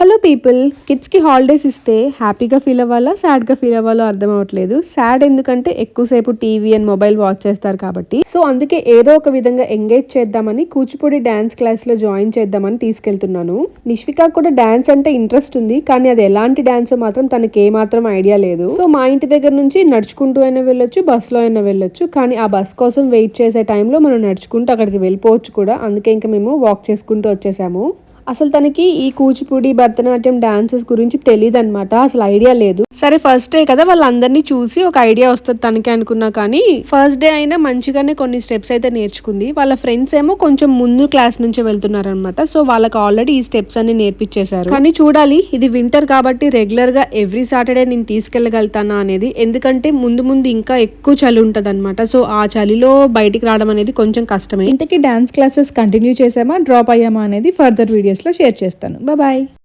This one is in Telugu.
హలో పీపుల్ కిడ్స్కి హాలిడేస్ ఇస్తే హ్యాపీగా ఫీల్ అవ్వాలా సాడ్గా ఫీల్ అవ్వాలో అర్థం అవ్వట్లేదు. సాడ్ ఎందుకంటే ఎక్కువసేపు టీవీ అండ్ మొబైల్ వాచ్ చేస్తారు కాబట్టి. సో అందుకే ఏదో ఒక విధంగా ఎంగేజ్ చేద్దామని కూచిపూడి డాన్స్ క్లాస్లో జాయిన్ చేద్దామని తీసుకెళ్తున్నాను. నిష్విక కూడా డ్యాన్స్ అంటే ఇంట్రెస్ట్ ఉంది కానీ అది ఎలాంటి డ్యాన్స్ మాత్రం తనకి ఏ మాత్రం ఐడియా లేదు. సో మా ఇంటి దగ్గర నుంచి నడుచుకుంటూ అయినా వెళ్ళొచ్చు బస్లో అయినా వెళ్ళొచ్చు కానీ ఆ బస్ కోసం వెయిట్ చేసే టైంలో మనం నడుచుకుంటూ అక్కడికి వెళ్ళిపోవచ్చు కూడా. అందుకే ఇంకా మేము వాక్ చేసుకుంటూ వచ్చేసాము. అసలు తనకి ఈ కూచిపూడి భరతనాట్యం డాన్సెస్ గురించి తెలియదు అనమాట అసలు ఐడియా లేదు. సరే ఫస్ట్ డే కదా వాళ్ళందరినీ చూసి ఒక ఐడియా వస్తుంది తనకి అనుకున్నా కానీ ఫస్ట్ డే అయినా మంచిగానే కొన్ని స్టెప్స్ అయితే నేర్చుకుంది. వాళ్ళ ఫ్రెండ్స్ ఏమో కొంచెం ముందు క్లాస్ నుంచి వెళ్తున్నారనమాట సో వాళ్ళకి ఆల్రెడీ ఈ స్టెప్స్ అన్ని నేర్పించేశారు. కానీ చూడాలి ఇది వింటర్ కాబట్టి రెగ్యులర్గా ఎవ్రీ సాటర్డే నేను తీసుకెళ్ళగలుగుతానా అనేది ఎందుకంటే ముందు ముందు ఇంకా ఎక్కువ చలి ఉంటది సో ఆ చలిలో బయటికి రావడం అనేది కొంచెం కష్టమే. ఇంతకీ డాన్స్ క్లాసెస్ కంటిన్యూ చేసామా డ్రాప్ అయ్యామా అనేది ఫర్దర్ వీడియోస్ వీడియోస్లో షేర్ చేస్తాను. బాయ్.